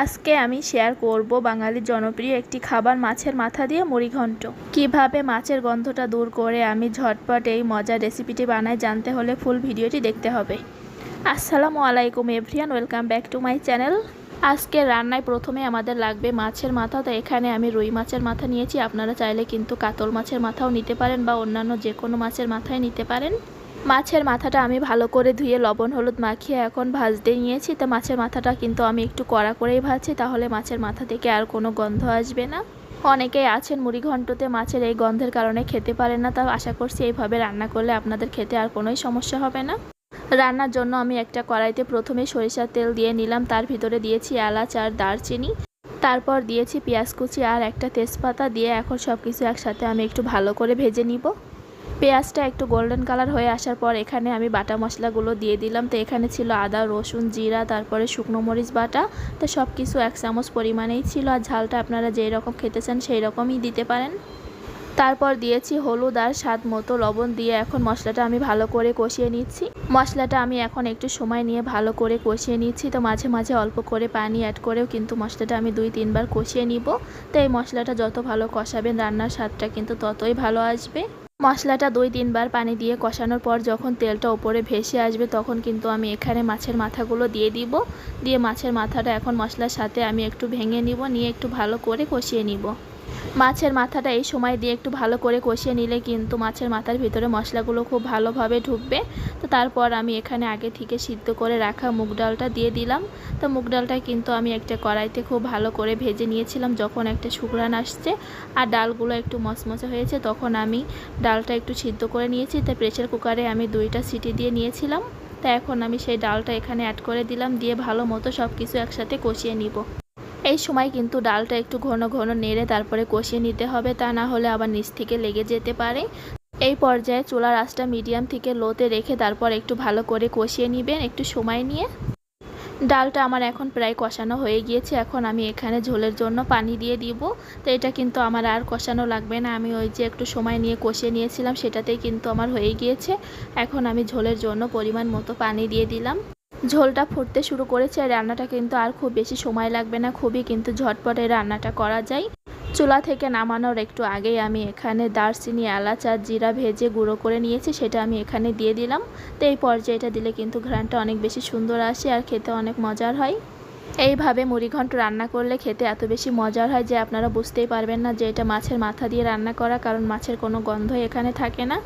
আজকে আমি শেয়ার করব বাঙালির জনপ্রিয় একটি খাবার মাছের মাথা দিয়ে মুড়িঘণ্ট কীভাবে মাছের গন্ধটা দূর করে আমি ঝটপট এই মজার রেসিপিটি বানাই জানতে হলে ফুল ভিডিওটি দেখতে হবে। আসসালামু আলাইকুম everyone welcome back to my channel আজকে রান্নায় প্রথমে আমাদের লাগবে মাছের মাথা, তো এখানে আমি রুই মাছের মাথা নিয়েছি। আপনারা চাইলে কিন্তু কাতল মাছের মাথাও নিতে পারেন বা অন্যান্য যে কোনো মাছের মাথায় নিতে পারেন। মাছের মাথাটা আমি ভালো করে ধুয়ে লবণ হলুদ মাখিয়ে এখন ভাজতে নিয়েছি। তো মাছের মাথাটা কিন্তু আমি একটু কড়া করেই ভাজছি, তাহলে মাছের মাথা থেকে আর কোনো গন্ধ আসবে না। অনেকেই আছেন মুড়ি ঘন্টতে, মাছের এই গন্ধের কারণে খেতে পারেন না তাও আশা করছি এইভাবে রান্না করলে আপনাদের খেতে আর কোনোই সমস্যা হবে না। রান্নার জন্য আমি একটা কড়াইতে প্রথমে সরিষার তেল দিয়ে নিলাম, তার ভিতরে দিয়েছি এলাচ আর দারচিনি। তারপর দিয়েছি পেঁয়াজ কুচি আর একটা তেজপাতা দিয়ে এখন সব কিছু একসাথে আমি একটু ভালো করে ভেজে নিব। পেঁয়াজটা একটু গোল্ডেন কালার হয়ে আসার পর এখানে আমি বাটা মশলাগুলো দিয়ে দিলাম। তো এখানে ছিল আদা, রসুন, জিরা, তারপরে শুকনো মরিচ বাটা। তো সব কিছু এক চামচ পরিমাণেই ছিল আর ঝালটা আপনারা যেই রকম খেতে চান সেই রকমই দিতে পারেন। তারপর দিয়েছি হলুদ আর স্বাদ মতো লবণ দিয়ে এখন মশলাটা আমি ভালো করে কষিয়ে নিচ্ছি। মশলাটা আমি এখন একটু সময় নিয়ে ভালো করে কষিয়ে নিচ্ছি। তো মাঝে মাঝে অল্প করে পানি অ্যাড করেও কিন্তু মশলাটা আমি দুই, তিনবার কষিয়ে নিব। তো এই মশলাটা যত ভালো কষাবেন রান্নার স্বাদটা কিন্তু ততই ভালো আসবে। মশলাটা দুই, তিনবার পানি দিয়ে কষানোর পর যখন তেলটা ওপরে ভেসে আসবে তখন কিন্তু আমি এখানে মাছের মাথাগুলো দিয়ে দিব। দিয়ে মাছের মাথাটা এখন মশলার সাথে আমি একটু ভেঙে নিব, নিয়ে একটু ভালো করে কষিয়ে নিব। মাছের মাথাটা এই সময় দিয়ে একটু ভালো করে কষিয়ে নিলে কিন্তু মাছের মাথার ভিতরে মশলাগুলো খুব ভালোভাবে ঢুকবে। তো তারপর আমি এখানে আগে থেকে সিদ্ধ করে রাখা মুগ ডালটা দিয়ে দিলাম। তো মুগ ডালটা কিন্তু আমি একটা কড়াইতে খুব ভালো করে ভেজে নিয়েছিলাম যখন একটা শুকরান আসছে। আর ডালগুলো একটু মচমচে হয়েছে তখন আমি ডালটা একটু সিদ্ধ করে নিয়েছি। তো প্রেশার কুকারে আমি দুইটা সিটি দিয়ে নিয়েছিলাম। তা এখন আমি সেই ডালটা এখানে অ্যাড করে দিলাম। দিয়ে ভালো মতো সব কিছু একসাথে কষিয়ে নিব। এই সময় কিন্তু ডালটা একটু ঘন ঘন নেড়ে তারপরে কষিয়ে নিতে হবে, তা না হলে আবার নিচ থেকে লেগে যেতে পারে। এই পর্যায়ে চুলার আঁচটা মিডিয়াম থেকে লোতে রেখে তারপর একটু ভালো করে কষিয়ে নেবেন একটু সময় নিয়ে। ডালটা আমার এখন প্রায় কষানো হয়ে গিয়েছে, এখন আমি এখানে ঝোলের জন্য পানি দিয়ে দিব। তো এটা কিন্তু আমার আর কষানো লাগবে না, আমি ওই যে একটু সময় নিয়ে কষিয়ে নিয়েছিলাম সেটাতেই কিন্তু আমার হয়ে গিয়েছে। এখন আমি ঝোলের জন্য পরিমাণ মতো পানি দিয়ে দিলাম। ঝোলটা ফুটতে শুরু করেছে রান্নাটা কিন্তু আর খুব বেশি সময় লাগবে না, খুবই কিন্তু ঝটপট রান্নাটা করা যায়। চুলা থেকে নামানোর একটু আগেই আমি এখানে দারচিনি, এলাচ আর জিরা ভেজে গুঁড়ো করে নিয়েছি, সেটা আমি এখানে দিয়ে দিলাম। তো এই পর্যায়ে এটা দিলে কিন্তু ঘ্রাণটা অনেক বেশি সুন্দর আসে আর খেতে অনেক মজার হয়। এইভাবে মুড়িঘণ্ট রান্না করলে খেতে এত বেশি মজার হয় যে আপনারা বুঝতেই পারবেন না যে এটা মাছের মাথা দিয়ে রান্না করা, কারণ মাছের কোনো গন্ধ এখানে থাকে না।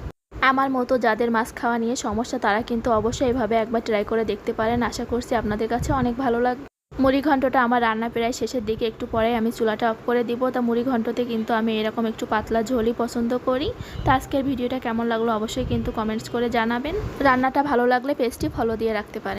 আমার মতো যাদের মাছ খাওয়া নিয়ে সমস্যা, তারা কিন্তু অবশ্যই এভাবে একবার ট্রাই করে দেখতে পারেন। আশা করছি আপনাদের কাছে অনেক ভালো লাগবে মুড়ি ঘন্টটা আমার রান্না প্রায় শেষের দিকে, একটু পরে আমি চুলাটা অফ করে দিব। তা মুড়ি ঘন্টতে কিন্তু আমি এরকম একটু পাতলা ঝোলই পছন্দ করি। তা আজকের ভিডিওটা কেমন লাগল অবশ্যই কিন্তু কমেন্টস করে জানাবেন। রান্নাটা ভালো লাগলে পেস্টটি ফলো দিয়ে রাখতে পারেন।